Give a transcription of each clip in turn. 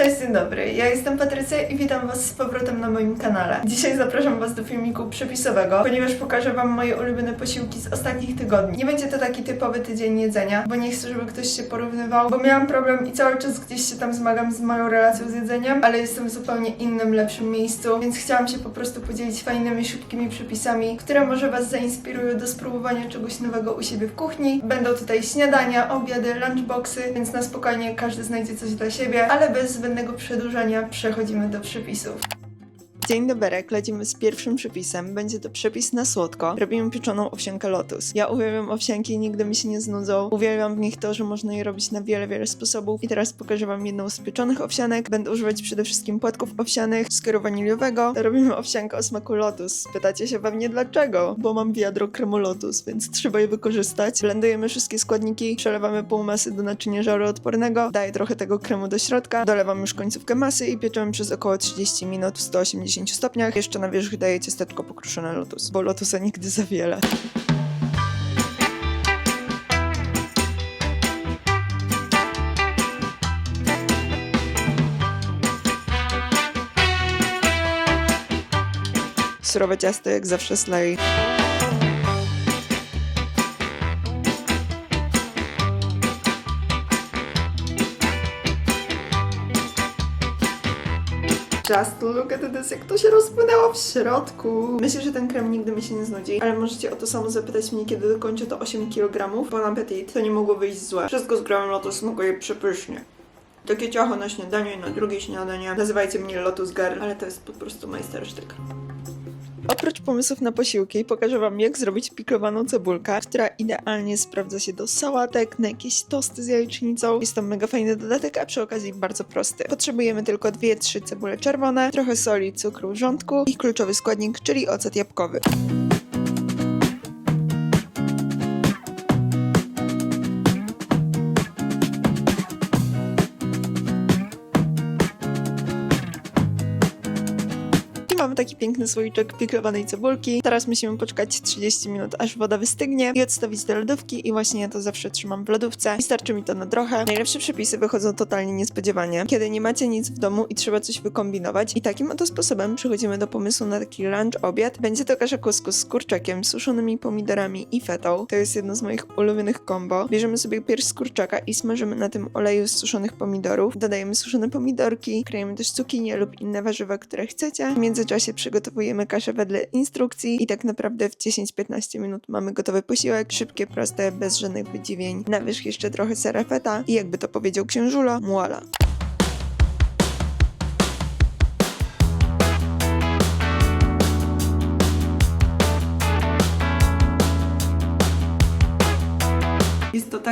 Cześć, dzień dobry. Ja jestem Patrycja i witam Was z powrotem na moim kanale. Dzisiaj zapraszam Was do filmiku przepisowego, ponieważ pokażę Wam moje ulubione posiłki z ostatnich tygodni. Nie będzie to taki typowy tydzień jedzenia, bo nie chcę, żeby ktoś się porównywał, bo miałam problem i cały czas gdzieś się tam zmagam z moją relacją z jedzeniem, ale jestem w zupełnie innym, lepszym miejscu, więc chciałam się po prostu podzielić fajnymi, szybkimi przepisami, które może Was zainspirują do spróbowania czegoś nowego u siebie w kuchni. Będą tutaj śniadania, obiady, lunchboxy, więc na spokojnie każdy znajdzie coś dla siebie, ale bez zbędnego przedłużania przechodzimy do przepisów. Dzień dobry, lecimy z pierwszym przepisem. Będzie to przepis na słodko. Robimy pieczoną owsiankę lotus. Ja uwielbiam owsianki, nigdy mi się nie znudzą. Uwielbiam w nich to, że można je robić na wiele, wiele sposobów. I teraz pokażę wam jedną z pieczonych owsianek. Będę używać przede wszystkim płatków owsianych, skóru waniliowego. Robimy owsiankę o smaku lotus. Pytacie się pewnie dlaczego? Bo mam wiadro kremu lotus, więc trzeba je wykorzystać. Blendujemy wszystkie składniki, przelewamy pół masy do naczynia żaroodpornego, daję trochę tego kremu do środka, dolewam już końcówkę masy i pieczemy przez około 30 minut w 180 stopniach. Jeszcze na wierzch daję ciasteczko pokruszone lotus, bo lotusa nigdy za wiele. Surowe ciasto jak zawsze slay. Just look at this, jak to się rozpłynęło w środku. Myślę, że ten krem nigdy mi się nie znudzi, ale możecie o to samo zapytać mnie, kiedy dokończę to 8 kg. Bon appetit, to nie mogło wyjść złe. Wszystko z kremem lotus smakuje przepysznie. Takie ciacho na śniadanie na drugie śniadanie. Nazywajcie mnie Lotus Girl, ale to jest po prostu majstersztyk. Oprócz pomysłów na posiłki, pokażę Wam, jak zrobić piklowaną cebulkę, która idealnie sprawdza się do sałatek, na jakieś tosty z jajecznicą. Jest to mega fajny dodatek, a przy okazji bardzo prosty. Potrzebujemy tylko 2-3 cebule czerwone, trochę soli, cukru, rządku i kluczowy składnik, czyli ocet jabłkowy. Mamy taki piękny słoiczek piklowanej cebulki. Teraz musimy poczekać 30 minut, aż woda wystygnie i odstawić do lodówki i właśnie ja to zawsze trzymam w lodówce i starczy mi to na trochę. Najlepsze przepisy wychodzą totalnie niespodziewanie, kiedy nie macie nic w domu i trzeba coś wykombinować i takim oto sposobem przechodzimy do pomysłu na taki lunch obiad. Będzie to kasza kuskus z kurczakiem, suszonymi pomidorami i fetą. To jest jedno z moich ulubionych combo. Bierzemy sobie pierś z kurczaka i smażymy na tym oleju z suszonych pomidorów. Dodajemy suszone pomidorki, krajemy też cukinie lub inne warzywa, które chcecie. W międzyczasie przygotowujemy kaszę wedle instrukcji i tak naprawdę w 10-15 minut mamy gotowy posiłek. Szybkie, proste, bez żadnych wydziwień. Na wierzch jeszcze trochę sera feta i jakby to powiedział księżulo, muala.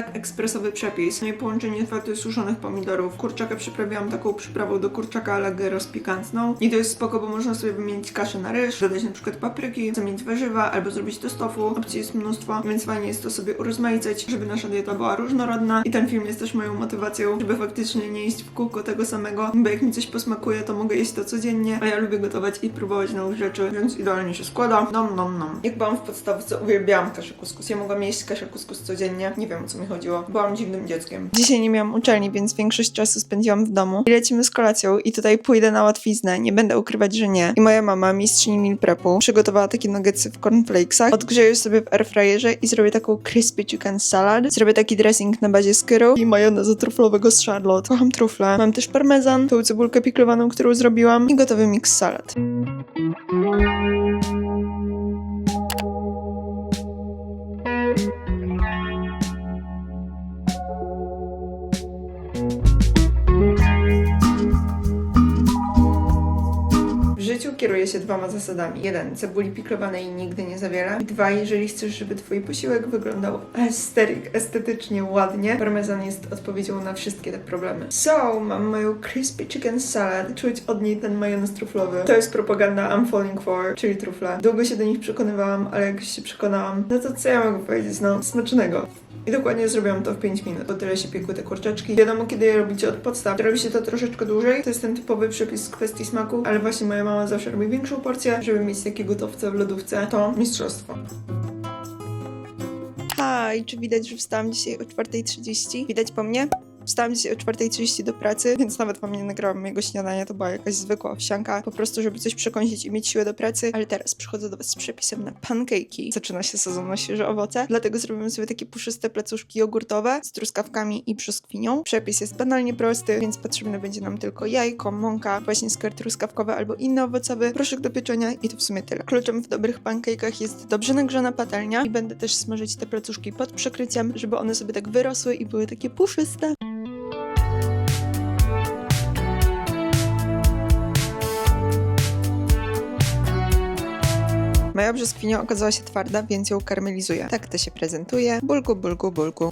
Tak ekspresowy przepis. No i połączenie fety suszonych pomidorów. Kurczaka przyprawiłam taką przyprawą do kurczaka ale gyros pikantną. I to jest spoko, bo można sobie wymienić kaszę na ryż, dodać na przykład papryki, zamienić warzywa albo zrobić to z tofu. Opcji jest mnóstwo, więc fajnie jest to sobie urozmaicać, żeby nasza dieta była różnorodna. I ten film jest też moją motywacją, żeby faktycznie nie jeść w kółko tego samego, bo jak mi coś posmakuje, to mogę jeść to codziennie, a ja lubię gotować i próbować nowych rzeczy, więc idealnie się składa. Nom nom nom. Jak byłam w podstawce, uwielbiałam kaszę kuskus. Ja mogłam jeść kaszę kuskus codziennie. Nie wiem o co mi chodziło. Byłam dziwnym dzieckiem. Dzisiaj nie miałam uczelni, więc większość czasu spędziłam w domu. I lecimy z kolacją i tutaj pójdę na łatwiznę. Nie będę ukrywać, że nie. I moja mama, mistrzyni meal prepu, przygotowała takie nuggetsy w cornflakesach. Odgrzeję sobie w airfryerze i zrobię taką crispy chicken salad. Zrobię taki dressing na bazie skyru i majonezu truflowego z Charlotte. Kocham trufle. Mam też parmezan, tą cebulkę piklowaną, którą zrobiłam i gotowy mix salad. Kieruję się dwoma zasadami. Jeden, cebuli piklowanej nigdy nie za wiele. I dwa, jeżeli chcesz, żeby twój posiłek wyglądał esteryk, estetycznie, ładnie, parmezan jest odpowiedzią na wszystkie te problemy. So, mam moją crispy chicken salad. Czuć od niej ten majonez truflowy. To jest propaganda I'm falling for, czyli trufle. Długo się do nich przekonywałam, ale jak się przekonałam, no to co ja mogę powiedzieć, no, smacznego. I dokładnie zrobiłam to w 5 minut, bo tyle się piekły te kurczaczki. Wiadomo, kiedy je robicie od podstaw, robi się to troszeczkę dłużej. To jest ten typowy przepis z kwestii smaku, ale właśnie moja mama zawsze robi większą porcję, żeby mieć takie gotowce w lodówce. To mistrzostwo. Hi, czy widać, że wstałam dzisiaj o 4.30? Widać po mnie? Wstałam dzisiaj o 4.30 do pracy, więc nawet wam nie nagrałam mojego śniadania, to była jakaś zwykła owsianka, po prostu, żeby coś przekąsić i mieć siłę do pracy, ale teraz przychodzę do was z przepisem na pancake'i. Zaczyna się sezon na świeże owoce, dlatego zrobimy sobie takie puszyste placuszki jogurtowe z truskawkami i brzoskwinią. Przepis jest banalnie prosty, więc potrzebne będzie nam tylko jajko, mąka, właśnie sker truskawkowy albo inny owocowy, proszek do pieczenia i to w sumie tyle. Kluczem w dobrych pancake'ach jest dobrze nagrzana patelnia i będę też smażyć te placuszki pod przykryciem, żeby one sobie tak wyrosły i były takie puszyste. Moja brzoskwinia okazała się twarda, więc ją karmelizuję. Tak to się prezentuje. Bulku, bulku, bulku.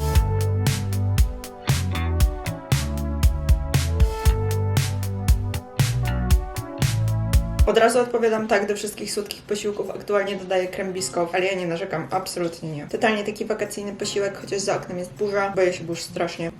Od razu odpowiadam tak do wszystkich słodkich posiłków. Aktualnie dodaję krem biskow, ale ja nie narzekam, absolutnie nie. Totalnie taki wakacyjny posiłek, chociaż za oknem jest burza. Boję się burz strasznie.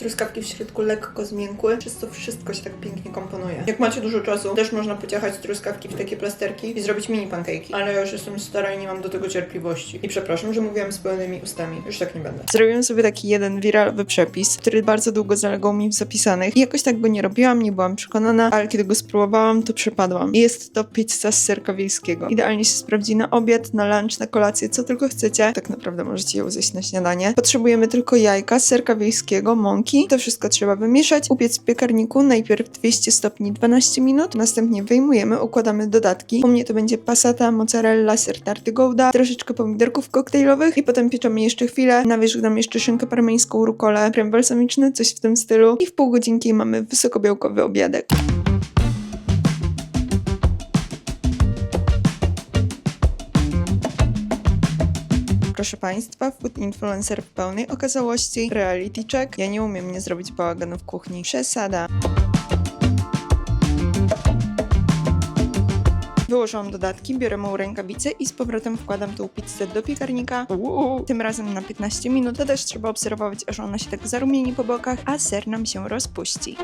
Truskawki w środku lekko zmiękły, przez co wszystko się tak pięknie komponuje. Jak macie dużo czasu, też można pociachać truskawki w takie plasterki i zrobić mini pancake'i. Ale ja już jestem stara i nie mam do tego cierpliwości. I przepraszam, że mówiłam z pełnymi ustami. Już tak nie będę. Zrobiłem sobie taki jeden wiralowy przepis, który bardzo długo zalegał mi w zapisanych. I jakoś tak go nie robiłam, nie byłam przekonana, ale kiedy go spróbowałam, to przepadłam. Jest to pizza z serka wiejskiego. Idealnie się sprawdzi na obiad, na lunch, na kolację, co tylko chcecie. Tak naprawdę możecie ją zjeść na śniadanie. Potrzebujemy tylko jajka, serka wiejskiego, mąki. To wszystko trzeba wymieszać, upiec w piekarniku najpierw 200 stopni 12 minut, następnie wyjmujemy, układamy dodatki. U mnie to będzie passata, mozzarella, ser tarty gouda, troszeczkę pomidorków koktajlowych i potem pieczemy jeszcze chwilę. Na wierzch dam jeszcze szynkę parmeńską, rukolę, krem balsamiczny, coś w tym stylu i w pół godzinki mamy wysokobiałkowy obiadek. Proszę Państwa, food influencer w pełnej okazałości, reality check. Ja nie umiem nie zrobić bałaganu w kuchni. Przesada. Wyłożyłam dodatki, biorę małą rękawicę i z powrotem wkładam tą pizzę do piekarnika. Uuu. Tym razem na 15 minut. To też trzeba obserwować, aż ona się tak zarumieni po bokach, a ser nam się rozpuści.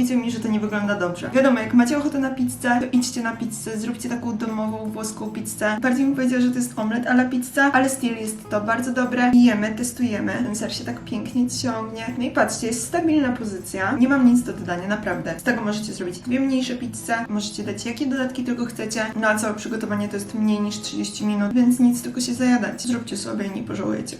Powiecie mi, że to nie wygląda dobrze. Wiadomo, jak macie ochotę na pizzę, to idźcie na pizzę, zróbcie taką domową włoską pizzę. Bardziej mi powiedział, że to jest omlet a la pizza, ale styl jest to bardzo dobre. Jemy, testujemy. Ten ser się tak pięknie ciągnie. No i patrzcie, jest stabilna pozycja. Nie mam nic do dodania, naprawdę. Z tego możecie zrobić dwie mniejsze pizze, możecie dać jakie dodatki tylko chcecie. No a całe przygotowanie to jest mniej niż 30 minut, więc nic, tylko się zajadać. Zróbcie sobie nie pożałujecie.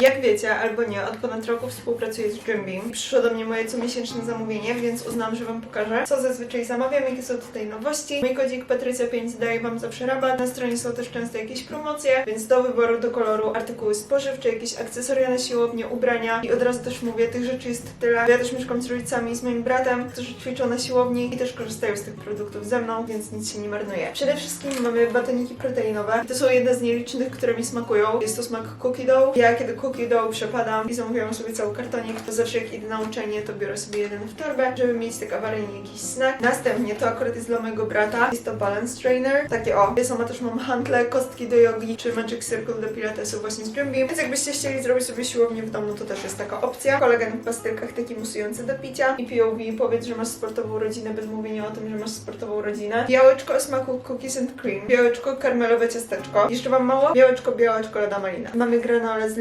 Jak wiecie, albo nie, od ponad roku współpracuję z Dream Beam. Przyszło do mnie moje comiesięczne zamówienie, więc uznałam, że Wam pokażę, co zazwyczaj zamawiam, jakie są tutaj nowości. Mój kodzik Patrycja5 daje Wam zawsze rabat. Na stronie są też często jakieś promocje, więc do wyboru, do koloru artykuły spożywcze, jakieś akcesoria na siłownię, ubrania. I od razu też mówię, tych rzeczy jest tyle. Ja też mieszkam z rodzicami z moim bratem, którzy ćwiczą na siłowni i też korzystają z tych produktów ze mną, więc nic się nie marnuje. Przede wszystkim mamy batoniki proteinowe. To są jedne z nielicznych, które mi smakują. Jest to smak cookie dough. Ja kiedy cookie dough przepadam i zamówiłam sobie cały kartonik, to zawsze jak idę na uczenie, to biorę sobie jeden w torbę, żeby mieć tak awaryjnie jakiś snack. Następnie to akurat jest dla mojego brata. Jest to balance trainer. Takie o. Ja sama też mam hantle, kostki do jogi, czy magic circle do pilatesu właśnie z Beam. Więc jakbyście chcieli zrobić sobie siłownię w domu, to też jest taka opcja. Kolagen w pastylkach taki musujący do picia. I POV powiedz, że masz sportową rodzinę bez mówienia o tym, że masz sportową rodzinę. Białeczko o smaku cookies and cream. Białeczko karmelowe ciasteczko. Jeszcze wam mało? Białeczko biała czekolada malina. Mamy granole z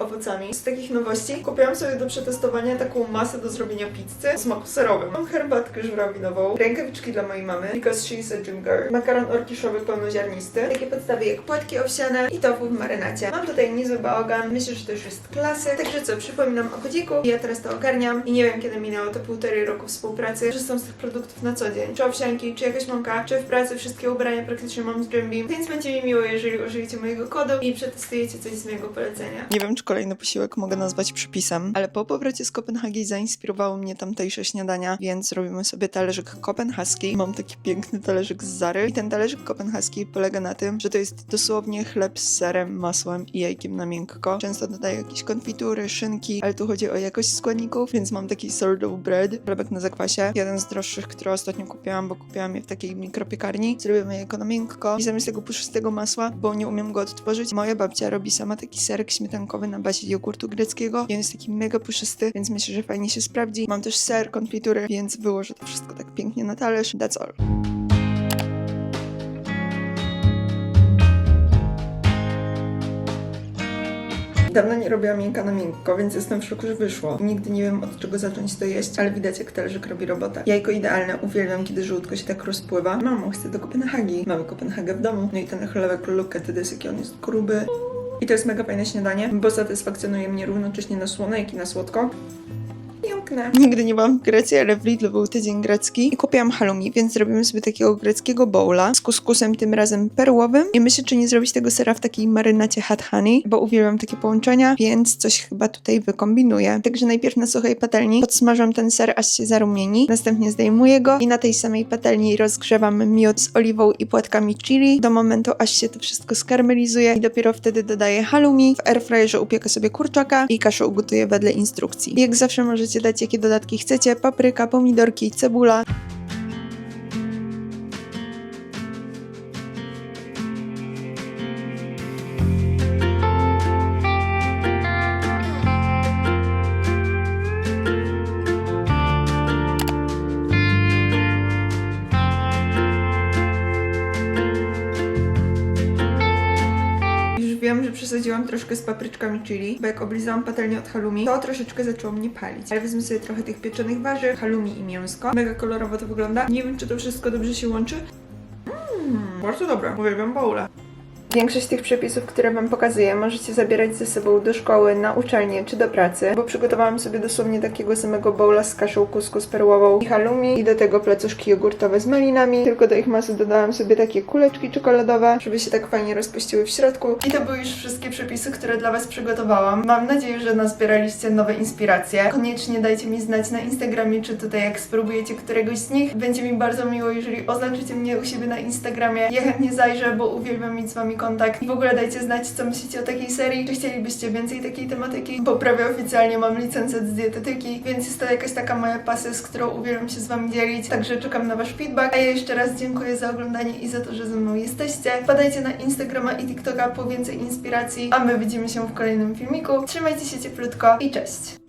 owocami. Z takich nowości kupiłam sobie do przetestowania taką masę do zrobienia pizzy o smaku serowym. Mam herbatkę żurawinową, rękawiczki dla mojej mamy, because she's a gym girl, makaron orkiszowy pełnoziarnisty, takie podstawy jak płatki owsiane i tofu w marynacie. Mam tutaj niezły bałagan, myślę, że to już jest klasy. Także co, przypominam o kodziku, ja teraz to ogarniam i nie wiem kiedy minęło to półtorej roku współpracy. Korzystam z tych produktów na co dzień. Czy owsianki, czy jakaś mąka, czy w pracy wszystkie ubrania praktycznie mam z Dream Beam, więc będzie mi miło, jeżeli użyjecie mojego kodu i przetestujecie coś z mojego polecenia. Nie wiem, czy kolejny posiłek mogę nazwać przepisem, ale po powrocie z Kopenhagi zainspirowało mnie tamtejsze śniadania, więc robimy sobie talerzyk kopenhaski. Mam taki piękny talerzyk z Zary i ten talerzyk kopenhaski polega na tym, że to jest dosłownie chleb z serem, masłem i jajkiem na miękko. Często dodaję jakieś konfitury, szynki, ale tu chodzi o jakość składników, więc mam taki sourdough bread, chlebek na zakwasie. Jeden z droższych, który ostatnio kupiłam, bo kupiłam je w takiej mikropiekarni. Zrobimy jajko na miękko i zamiast tego puszystego masła, bo nie umiem go odtworzyć, moja babcia robi sama taki serek śmietankowy na bazie jogurtu greckiego i on jest taki mega puszysty, więc myślę, że fajnie się sprawdzi. Mam też ser, konfitury, więc wyłożę to wszystko tak pięknie na talerz. That's all. Dawno nie robiłam miękka na miękko, więc jestem w szoku, że wyszło. Nigdy nie wiem od czego zacząć to jeść, ale widać jak talerzyk robi robotę. Jajko idealne, uwielbiam kiedy żółtko się tak rozpływa. Mamo, chcę do Kopenhagi. Mamy Kopenhagę w domu. No i ten chlebek lukkę, wtedy jest jaki on jest gruby. I to jest mega fajne śniadanie, bo satysfakcjonuje mnie równocześnie na słono, jak i na słodko. Piękne. Nigdy nie byłam w Grecji, ale w Lidlu był tydzień grecki i kupiłam halloumi, więc zrobimy sobie takiego greckiego bowla z kuskusem tym razem perłowym i myślę, czy nie zrobić tego sera w takiej marynacie hot honey, bo uwielbiam takie połączenia, więc coś chyba tutaj wykombinuję. Także najpierw na suchej patelni podsmażam ten ser, aż się zarumieni, następnie zdejmuję go i na tej samej patelni rozgrzewam miód z oliwą i płatkami chili do momentu, aż się to wszystko skarmelizuje i dopiero wtedy dodaję halloumi. W airfryerze upiekę sobie kurczaka i kaszę ugotuję wedle instrukcji. Jak zawsze możecie dać jakie dodatki chcecie, papryka, pomidorki, cebula. Przesadziłam troszkę z papryczkami chili, bo jak oblizałam patelnię od halloumi, to troszeczkę zaczęło mnie palić. Ale wezmę sobie trochę tych pieczonych warzyw, halloumi i mięsko. Mega kolorowo to wygląda. Nie wiem, czy to wszystko dobrze się łączy. Mmm, bardzo dobre. Uwielbiam bowle. Większość tych przepisów, które Wam pokazuję, możecie zabierać ze sobą do szkoły, na uczelnię czy do pracy, bo przygotowałam sobie dosłownie takiego samego bowla z kaszą kuskus perłową i halloumi i do tego placuszki jogurtowe z malinami, tylko do ich masy dodałam sobie takie kuleczki czekoladowe, żeby się tak fajnie rozpuściły w środku. I to były już wszystkie przepisy, które dla Was przygotowałam. Mam nadzieję, że nazbieraliście nowe inspiracje. Koniecznie dajcie mi znać na Instagramie, czy tutaj jak spróbujecie któregoś z nich. Będzie mi bardzo miło, jeżeli oznaczycie mnie u siebie na Instagramie. Ja chętnie zajrzę, bo uwielbiam mieć z Wami kontakt. W ogóle dajcie znać, co myślicie o takiej serii. Czy chcielibyście więcej takiej tematyki? Bo prawie oficjalnie mam licencję z dietetyki, więc jest to jakaś taka moja pasja, z którą uwielbiam się z Wami dzielić. Także czekam na Wasz feedback. A ja jeszcze raz dziękuję za oglądanie i za to, że ze mną jesteście. Wpadajcie na Instagrama i TikToka po więcej inspiracji, a my widzimy się w kolejnym filmiku. Trzymajcie się cieplutko i cześć!